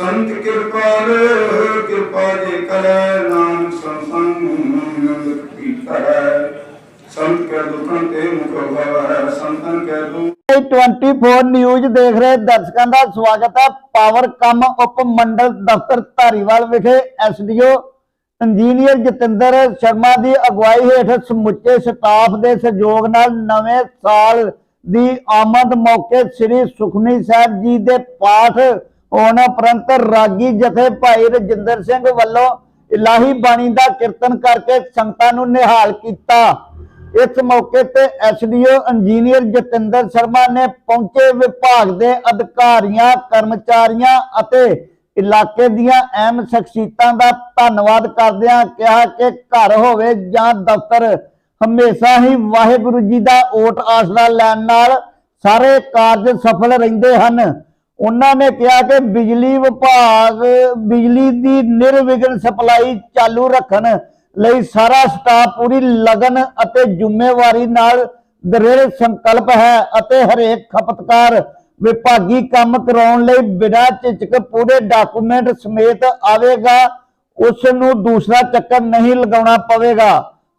ਸੰਤ ਕਿਰਪਾਲ, ਕਿਰਪਾ ਜੇ ਕਰੈ ਨਾਮ ਸੰਸੰਗ ਪੀਤਾ ਸੰਤ ਕੈ ਦੁਖਾਂ ਤੇ ਮੁਖ ਭਵੈ ਸੰਤਨ ਕੈ ਦੁਖ 24 ਨਿਊਜ਼ ਦੇਖ ਰਹੇ ਦਰਸ਼ਕਾਂ ਦਾ ਸਵਾਗਤ ਹੈ। ਪਾਵਰ ਕੰਮ ਉਪ ਮੰਡਲ ਦਫ਼ਤਰ ਧਾਰੀਵਾਲ ਵਿਖੇ ਐਸਡੀਓ ਇੰਜੀਨੀਅਰ ਜਤਿੰਦਰ ਸ਼ਰਮਾ ਦੀ ਅਗਵਾਈ ਹੇਠ ਸਮੁੱਚੇ ਸਟਾਫ ਦੇ ਸਹਿਯੋਗ ਨਾਲ ਨਵੇਂ ਸਾਲ ਦੀ ਆਮਦ ਮੌਕੇ ਸ੍ਰੀ ਸੁਖਮਨੀ ਸਾਹਿਬ ਜੀ ਦੇ ਪਾਠ ਹੋਣ ਉਪਰੰਤ ਰਾਗੀ ਜਥੇ ਭਾਈ ਰਜਿੰਦਰ ਸਿੰਘ ਵੱਲੋਂ ਇਲਾਹੀ ਬਾਣੀ ਦਾ ਕੀਰਤਨ ਕਰਕੇ ਸੰਗਤਾਂ ਨੂੰ ਨਿਹਾਲ ਕੀਤਾ। ਇਸ ਮੌਕੇ ਤੇ ਐਸਡੀਓ ਇੰਜੀਨੀਅਰ ਜਤਿੰਦਰ ਸ਼ਰਮਾ ਨੇ ਪਹੁੰਚੇ ਵਿਭਾਗ ਦੇ ਅਧਿਕਾਰੀਆਂ, ਕਰਮਚਾਰੀਆਂ ਅਤੇ ਇਲਾਕੇ ਦੀਆਂ ਅਹਿਮ ਸ਼ਖਸੀਅਤਾਂ ਦਾ ਧੰਨਵਾਦ ਕਰਦਿਆਂ ਕਿਹਾ ਕਿ ਘਰ ਹੋਵੇ ਜਾਂ ਦਫ਼ਤਰ, ਹਮੇਸ਼ਾ ਹੀ ਵਾਹਿਗੁਰੂ ਜੀ ਦਾ ਓਟ ਆਸਰਾ ਲੈਣ ਨਾਲ ਸਾਰੇ ਕਾਰਜ ਸਫਲ ਰਹਿੰਦੇ ਹਨ। ਉਹਨਾਂ ਨੇ ਕਿਹਾ ਕਿ ਬਿਜਲੀ ਵਿਭਾਗ, ਬਿਜਲੀ ਦੀ ਨਿਰਵਿਘਨ ਸਪਲਾਈ ਚਾਲੂ ਰੱਖਣ ਲਈ ਸਾਰਾ ਸਟਾਫ ਪੂਰੀ ਲਗਨ ਅਤੇ ਜ਼ਿੰਮੇਵਾਰੀ ਨਾਲ ਦ੍ਰਿੜ ਸੰਕਲਪ ਹੈ ਅਤੇ ਹਰੇਕ ਖਪਤਕਾਰ ਵਿਭਾਗੀ ਕੰਮ ਕਰਾਉਣ ਲਈ ਬਿਨਾਂ ਝਿਜਕ ਪੂਰੇ ਡਾਕੂਮੈਂਟ ਸਮੇਤ ਆਵੇਗਾ ਉਸ ਨੂੰ ਦੂਸਰਾ ਚੱਕਰ ਨਹੀਂ ਲਗਾਉਣਾ ਪਵੇਗਾ।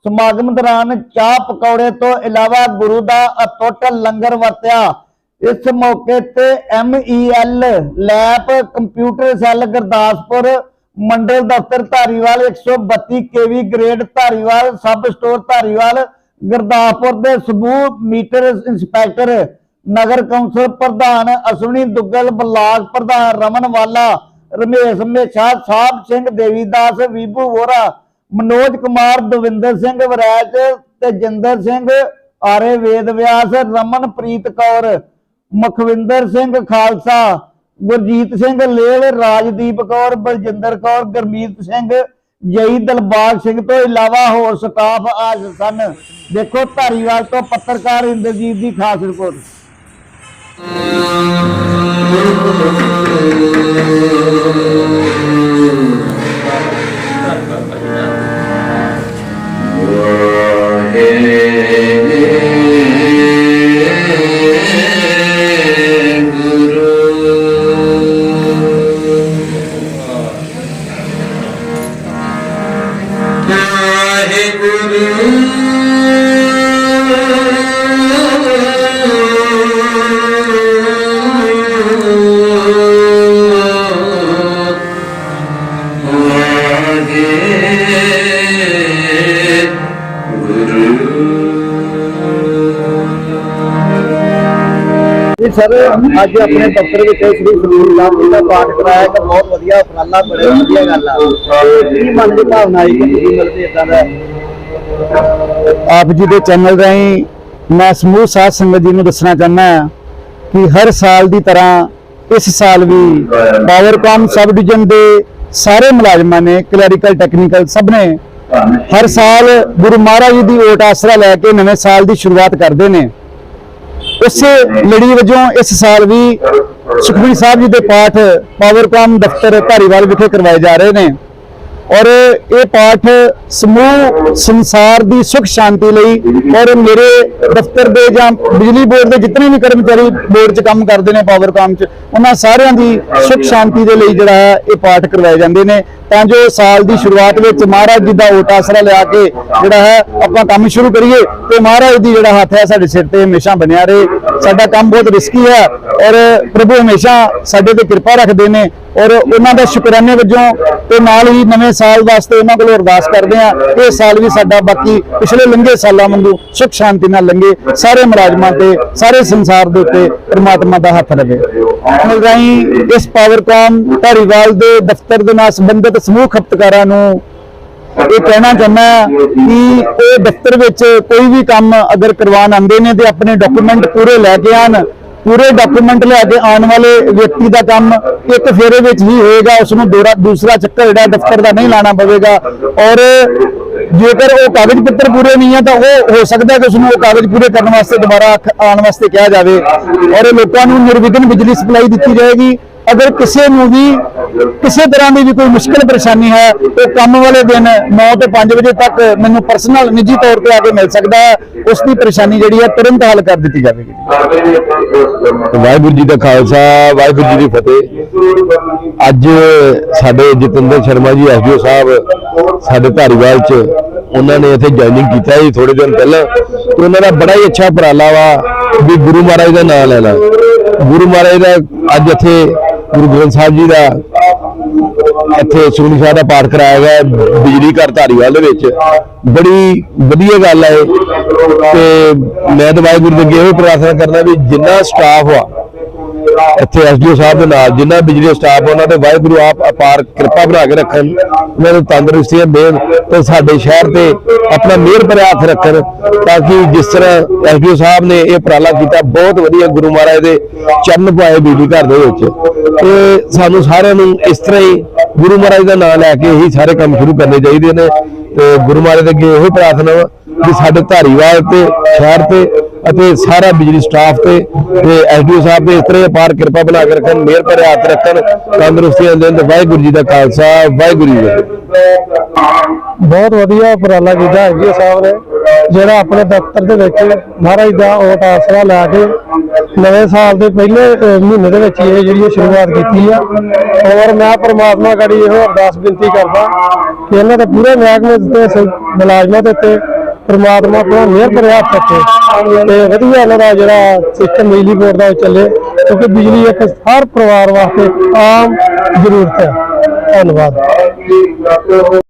ਸਮਾਗਮ ਦੌਰਾਨ ਚਾਹ ਪਕੌੜੇ ਤੋਂ ਇਲਾਵਾ ਗੁਰੂ ਦਾ ਅਟੁੱਟ ਲੰਗਰ ਵਰਤਿਆ। ਇਸ ਮੌਕੇ ਤੇ MEL lab computer cell Gurdaspur ਮੰਡਲ ਦਫ਼ਤਰ Dhariwal 132 KV grade Dhariwal sub store Dhariwal, Gurdaspur ਦੇ ਸਮੂਹ ਮੀਟਰ ਇੰਸਪੈਕਟਰ, ਨਗਰ ਕੌਂਸਲ ਪ੍ਰਧਾਨ ਅਸ਼ਵਨੀ ਦੁੱਗਲ, ਬਲਾਕ ਪ੍ਰਧਾਨ ਰਮਨ ਵਾਲਾ, ਰਮੇਸ਼ ਮੇਛਾ ਸਾਹਿਬ ਸਿੰਘ ਦੇਵੀਦਾਸ ਵੀਬੂ ਵੋਰਾ ਮਨੋਜ ਕੁਮਾਰ, ਦਵਿੰਦਰ ਸਿੰਘ ਵਰੈਚ ਤੇ ਜਿੰਦਰ ਸਿੰਘ, ਆਰੇ ਵੇਦ ਵਿਆਸ, ਰਮਨਪ੍ਰੀਤ ਕੌਰ। ਮਖਵਿੰਦਰ ਸਿੰਘ ਖਾਲਸਾ, ਗੁਰਜੀਤ ਸਿੰਘ ਲੇਲ, ਰਾਜਦੀਪ ਕੌਰ, ਬਲਜਿੰਦਰ ਕੌਰ, ਗੁਰਮੀਤ ਸਿੰਘ, ਜਈ ਦਲਬਾਗ ਸਿੰਘ ਤੋਂ ਇਲਾਵਾ ਹੋਰ ਸਟਾਫ ਹਾਜ਼ਰ ਸਨ। ਦੇਖੋ ਧਾਰੀਵਾਲ ਤੋਂ ਪੱਤਰਕਾਰ ਇੰਦਰਜੀਤ ਦੀ ਖਾਸ ਰਿਪੋਰਟ। ਜੀ ਸਰ, ਅੱਜ ਆਪਣੇ ਦਫ਼ਤਰ ਵਿੱਚ ਸ੍ਰੀ ਸੁਖਮਨੀ ਸਾਹਿਬ ਜੀ ਦਾ ਪਾਠ ਕਰਾਇਆ, ਤਾਂ ਬਹੁਤ ਵਧੀਆ ਉਪਰਾਲਾ ਬੜੇ ਵਧੀਆ ਗੱਲ ਆ। ਕੀ ਮਨ ਦੀ ਭਾਵਨਾ ਆਈ ਕਿ ਤੁਸੀਂ ਮਿਲਦੇ ਇਦਾਂ ਦਾ? ਆਪ ਜੀ ਦੇ ਚੈਨਲ ਰਾਹੀਂ ਮੈਂ ਸਮੂਹ ਸਾਧ ਸੰਗਤ ਜੀ ਨੂੰ ਦੱਸਣਾ ਚਾਹੁੰਦਾ ਹਾਂ ਕਿ ਹਰ ਸਾਲ ਦੀ ਤਰ੍ਹਾਂ ਇਸ ਸਾਲ ਵੀ ਪਾਵਰਕਾਮ ਸਬ ਡਿਵੀਜ਼ਨ ਦੇ ਸਾਰੇ ਮੁਲਾਜ਼ਮਾਂ ਨੇ ਕਲੈਰੀਕਲ ਟੈਕਨੀਕਲ ਸਭ ਨੇ ਹਰ ਸਾਲ ਗੁਰੂ ਮਹਾਰਾਜ ਜੀ ਦੀ ਓਟ ਆਸਰਾ ਲੈ ਕੇ ਨਵੇਂ ਸਾਲ ਦੀ ਸ਼ੁਰੂਆਤ ਕਰਦੇ ਨੇ। ਉਸੇ ਲੜੀ ਵਜੋਂ ਇਸ ਸਾਲ ਵੀ ਸੁਖਮਨੀ ਸਾਹਿਬ ਜੀ ਦੇ ਪਾਠ ਪਾਵਰਕਾਮ ਦਫ਼ਤਰ ਧਾਰੀਵਾਲ ਵਿਖੇ ਕਰਵਾਏ ਜਾ ਰਹੇ ਨੇ। ਔਰ ਇਹ ਪਾਠ ਸਮੂਹ, ਸੰਸਾਰ ਦੀ ਸੁਖ ਸ਼ਾਂਤੀ ਲਈ ਔਰ ਮੇਰੇ ਦਫ਼ਤਰ ਦੇ ਜਾਂ ਬਿਜਲੀ ਬੋਰਡ ਦੇ ਜਿੰਨੇ ਵੀ ਕਰਮਚਾਰੀ ਬੋਰਡ 'ਚ ਕੰਮ ਕਰਦੇ ਨੇ ਪਾਵਰਕਾਮ 'ਚ, ਉਹਨਾਂ ਸਾਰਿਆਂ ਦੀ ਸੁਖ ਸ਼ਾਂਤੀ ਦੇ ਲਈ ਜਿਹੜਾ ਹੈ ਇਹ ਪਾਠ ਕਰਵਾਏ ਜਾਂਦੇ ਨੇ। ਤਾਂ ਜੋ ਸਾਲ ਦੀ ਸ਼ੁਰੂਆਤ ਵਿੱਚ ਮਹਾਰਾਜ ਜੀ ਦਾ ਓਟ ਆਸਰਾ ਲਿਆ ਕੇ ਜਿਹੜਾ ਹੈ ਆਪਾਂ ਕੰਮ ਸ਼ੁਰੂ ਕਰੀਏ ਤੇ ਮਹਾਰਾਜ ਦੀ ਜਿਹੜਾ ਹੱਥ ਹੈ ਸਾਡੇ ਸਿਰ ਤੇ ਹਮੇਸ਼ਾ ਬਣਿਆ ਰਹੇ। ਸਾਡਾ ਕੰਮ ਬਹੁਤ ਰਿਸਕੀ ਹੈ ਔਰ ਪ੍ਰਭੂ ਹਮੇਸ਼ਾ ਸਾਡੇ ਤੇ ਕਿਰਪਾ ਰੱਖਦੇ ਨੇ ਔਰ ਉਹਨਾਂ ਦਾ ਸ਼ੁਕਰਾਨੇ ਵਜੋਂ ਤੇ ਨਾਲ ਹੀ ਨਵੇਂ ਸਾਲ ਵਾਸਤੇ ਉਹਨਾਂ ਕੋਲੋਂ ਅਰਦਾਸ ਕਰਦੇ ਆ ਇਹ ਸਾਲ ਵੀ ਸਾਡਾ ਬਾਕੀ ਪਿਛਲੇ ਲੰਘੇ ਸਾਲਾਂ ਵਾਂਗੂ ਸੁਖ ਸ਼ਾਂਤੀ ਨਾਲ ਲੰਘੇ, ਸਾਰੇ ਮੁਲਾਜ਼ਮਾਂ ਤੇ, ਸਾਰੇ ਸੰਸਾਰ ਦੇ ਉੱਤੇ ਪ੍ਰਮਾਤਮਾ ਦਾ ਹੱਥ ਰਹੇ ਚੈਨਲ ਰਾਹੀਂ ਇਸ ਪਾਵਰਕਾਮ ਧਾਰੀਵਾਲ ਦੇ ਦਫ਼ਤਰ ਦੇ ਨਾਲ ਸੰਬੰਧਿਤ ਸਮੂਹ ਖਪਤਕਾਰਾਂ ਨੂੰ ਇਹ ਕਹਿਣਾ ਚਾਹੁੰਦਾ ਕਿ ਇਹ ਦਫ਼ਤਰ ਵਿੱਚ ਕੋਈ ਵੀ ਕੰਮ ਅਗਰ ਕਰਵਾਉਣ ਆਉਂਦੇ ਨੇ ਤੇ ਆਪਣੇ ਡਾਕੂਮੈਂਟ ਪੂਰੇ ਲੈ ਕੇ ਆਣ ਪੂਰੇ ਡਾਕੂਮੈਂਟ ਲੈ ਕੇ ਆਉਣ ਵਾਲੇ ਵਿਅਕਤੀ ਦਾ ਕੰਮ ਇੱਕ ਫੇਰੇ ਵਿੱਚ ਹੀ ਹੋਏਗਾ ਉਸ ਨੂੰ ਦੋਰਾ ਦੂਸਰਾ ਚੱਕਰ ਜਿਹੜਾ ਦਫ਼ਤਰ ਦਾ ਨਹੀਂ ਲਾਣਾ ਪਵੇਗਾ। ਔਰ ਜੇਕਰ ਉਹ ਕਾਗਜ਼ ਪੱਤਰ ਪੂਰੇ ਨਹੀਂ ਹੈ ਤਾਂ ਉਹ ਹੋ ਸਕਦਾ ਕਿ ਉਸ ਨੂੰ ਉਹ ਕਾਗਜ਼ ਪੂਰੇ ਕਰਨ ਵਾਸਤੇ ਦੁਬਾਰਾ ਖ- ਆਉਣ ਵਾਸਤੇ ਕਿਹਾ ਜਾਵੇ। ਔਰ ਲੋਕਾਂ ਨੂੰ ਨਿਰਵਿਘਨ ਬਿਜਲੀ ਸਪਲਾਈ ਦਿੱਤੀ ਜਾਏਗੀ। ਅਗਰ ਕਿਸੇ ਨੂੰ ਵੀ, ਕਿਸੇ ਤਰ੍ਹਾਂ ਦੀ ਵੀ ਕੋਈ ਮੁਸ਼ਕਲ ਪਰੇਸ਼ਾਨੀ ਹੈ, ਤੇ ਕੰਮ ਵਾਲੇ ਦਿਨ 9 ਤੋਂ 5 ਵਜੇ ਤੱਕ ਮੈਨੂੰ ਪਰਸਨਲ ਨਿੱਜੀ ਤੌਰ ਤੇ ਆ ਕੇ ਮਿਲ ਸਕਦਾ ਹੈ, ਉਸ ਦੀ ਪਰੇਸ਼ਾਨੀ ਜਿਹੜੀ ਹੈ ਤੁਰੰਤ ਹੱਲ ਕਰ ਦਿੱਤੀ ਜਾਵੇਗੀ। ਵਾਹਿਗੁਰੂ ਜੀ ਦਾ ਖਾਲਸਾ, ਵਾਹਿਗੁਰੂ ਜੀ ਦੀ ਫਤਿਹ। ਅੱਜ ਸਾਡੇ ਜਤਿੰਦਰ ਸ਼ਰਮਾ ਜੀ, ਐਸਡੀਓ ਸਾਹਿਬ, ਸਾਡੇ ਧਾਰੀਵਾਲ ਚ ਉਹਨਾਂ ਨੇ ਇੱਥੇ ਜੁਆਇਨਿੰਗ ਕੀਤਾ ਜੀ ਥੋੜੇ ਦਿਨ ਪਹਿਲਾਂ। ਤੇ ਉਹਨਾਂ ਦਾ ਬੜਾ ਹੀ ਅੱਛਾ ਉਪਰਾਲਾ ਵਾ ਵੀ ਗੁਰੂ ਮਹਾਰਾਜ ਦਾ ਨਾਮ ਲੈਣਾ। ਗੁਰੂ ਮਹਾਰਾਜ ਦਾ ਅੱਜ ਇੱਥੇ ਗੁਰੂ ਗ੍ਰੰਥ ਸਾਹਿਬ ਜੀ ਦਾ ਇੱਥੇ ਸੁਖਨੀ ਸਾਹਿਬ ਦਾ ਪਾਠ ਕਰਾਇਆ ਗਿਆ ਬਿਜਲੀ ਘਰ ਧਾਰੀਵਾਲ ਦੇ ਵਿੱਚ ਬੜੀ ਵਧੀਆ ਗੱਲ ਹੈ ਇਹ। ਤੇ ਮੈਂ ਤਾਂ ਵਾਹਿਗੁਰੂ ਦੇ ਅੱਗੇ ਇਹੋ ਪ੍ਰਾਰਥਨਾ ਕਰਦਾ ਵੀ ਜਿੰਨਾ ਸਟਾਫ ਆ ਇੱਥੇ ਐਸਡੀਓ ਸਾਹਿਬ ਦੇ ਨਾਲ ਜਿੰਨਾ ਬਿਜਲੀ ਸਟਾਫ ਉਹਨਾਂ ਤੇ ਵਾਹਿਗੁਰੂ ਆਪ ਅਪਾਰ ਕਿਰਪਾ ਬਣਾ ਕੇ ਰੱਖਣ, ਉਹਨਾਂ ਨੂੰ ਤੰਦਰੁਸਤੀਆਂ ਦੇਣ ਤੇ ਸਾਡੇ ਸ਼ਹਿਰ ਤੇ ਆਪਣਾ ਮਿਹਰ ਭਰਿਆ ਹੱਥ ਰੱਖਣ, ਤਾਂ ਕਿ ਜਿਸ ਤਰ੍ਹਾਂ ਐਸਡੀਓ ਸਾਹਿਬ ਨੇ ਇਹ ਉਪਰਾਲਾ ਕੀਤਾ, ਬਹੁਤ ਵਧੀਆ ਗੁਰੂ ਮਹਾਰਾਜ ਦੇ ਚਰਨ ਪਾਏ ਬਿਜਲੀ ਘਰ ਦੇ ਵਿੱਚ। ਤੇ ਸਾਨੂੰ ਸਾਰਿਆਂ ਨੂੰ ਇਸ ਤਰ੍ਹਾਂ ਹੀ ਗੁਰੂ ਮਹਾਰਾਜ ਦਾ ਨਾਮ ਲੈ ਕੇ ਹੀ ਸਾਰੇ ਕੰਮ ਸ਼ੁਰੂ ਕਰਨੇ ਚਾਹੀਦੇ ਨੇ, ਤੇ ਗੁਰੂ ਮਹਾਰਾਜ ਦੇ ਅੱਗੇ ਇਹੋ ਪ੍ਰਾਰਥਨਾ ਵਾ ਕਿ ਸਾਡੇ ਧਾਰੀਵਾਲ ਤੇ, ਸ਼ਹਿਰ ਤੇ ਅਤੇ ਸਾਰਾ ਬਿਜਲੀ ਸਟਾਫ ਤੇ ਤੇ ਐਸਡੀਓ ਸਾਹਿਬ ਤੇ ਇਸ ਤਰ੍ਹਾਂ ਹੀ ਕਿਰਪਾ ਬਣਾ ਕੇ ਰੱਖਣ, ਮਿਹਰ ਭਰੇ ਹੱਥ ਰੱਖਣ ਤੰਦਰੁਸਤੀਆਂ ਦੇਣ ਤੇ ਵਾਹਿਗੁਰੂ ਜੀ ਦਾ ਖਾਲਸਾ, ਵਾਹਿਗੁਰੂ ਜੀ ਬਹੁਤ ਵਧੀਆ ਉਪਰਾਲਾ ਕੀਤਾ ਐਸਡੀਓ ਸਾਹਿਬ ਨੇ, ਜਿਹੜਾ ਆਪਣੇ ਦਫ਼ਤਰ ਦੇ ਵਿੱਚ ਮਹਾਰਾਜ ਦਾ ਓਟ ਆਸਰਾ ਲੈ ਕੇ ਨਵੇਂ ਸਾਲ ਦੇ ਪਹਿਲੇ ਮਹੀਨੇ ਦੇ ਵਿੱਚ ਇਹ ਜਿਹੜੀ ਇਹ ਸ਼ੁਰੂਆਤ ਕੀਤੀ ਆ। ਔਰ ਮੈਂ ਪਰਮਾਤਮਾ ਗੜੀ ਇਹੋ ਅਰਦਾਸ ਬੇਨਤੀ ਕਰਦਾ ਕਿ ਇਹਨਾਂ ਦੇ ਪੂਰੇ ਮਹਿਕਮੇ ਦੇ ਮੁਲਾਜ਼ਮਾਂ ਦੇ ਉੱਤੇ ਪਰਮਾਤਮਾ ਆਪਣਾ ਮਿਹਰ ਭਰਿਆ ਹੱਥ ਤੇ ਵਧੀਆ ਇਹਨਾਂ ਦਾ ਜਿਹੜਾ ਸਿਸਟਮ ਬਿਜਲੀ ਬੋਰਡ ਦਾ ਉਹ ਚੱਲੇ, ਕਿਉਂਕਿ ਬਿਜਲੀ ਇੱਕ ਹਰ ਪਰਿਵਾਰ ਵਾਸਤੇ ਆਮ ਜ਼ਰੂਰਤ ਹੈ। ਧੰਨਵਾਦ।